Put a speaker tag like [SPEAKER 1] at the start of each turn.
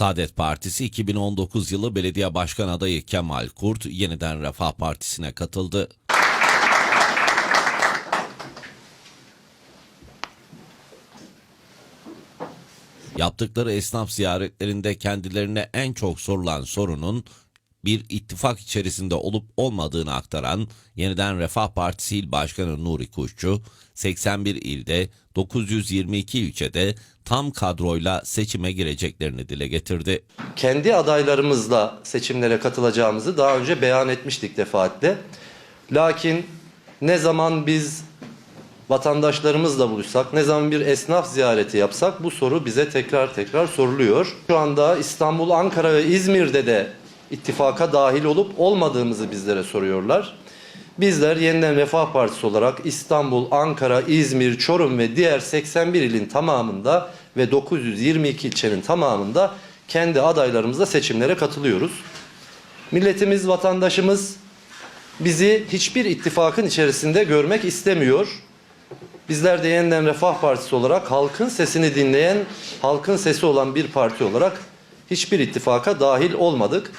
[SPEAKER 1] Saadet Partisi 2019 yılı belediye başkan adayı Kemal Kurt yeniden Refah Partisi'ne katıldı. Yaptıkları esnaf ziyaretlerinde kendilerine en çok sorulan sorunun bir ittifak içerisinde olup olmadığını aktaran Yeniden Refah Partisi İl Başkanı Nuri Kuşçu, 81 ilde 922 ilçede tam kadroyla seçime gireceklerini dile getirdi.
[SPEAKER 2] kendi adaylarımızla seçimlere katılacağımızı daha önce beyan etmiştik defaatle. Lakin ne zaman biz vatandaşlarımızla buluşsak, ne zaman bir esnaf ziyareti yapsak bu soru bize tekrar tekrar soruluyor. Şu anda İstanbul, Ankara ve İzmir'de de ittifaka dahil olup olmadığımızı bizlere soruyorlar. Bizler Yeniden Refah Partisi olarak İstanbul, Ankara, İzmir, Çorum ve diğer 81 ilin tamamında ve 922 ilçenin tamamında kendi adaylarımızla seçimlere katılıyoruz. Milletimiz, vatandaşımız bizi hiçbir ittifakın içerisinde görmek istemiyor. Bizler de Yeniden Refah Partisi olarak halkın sesini dinleyen, halkın sesi olan bir parti olarak hiçbir ittifaka dahil olmadık.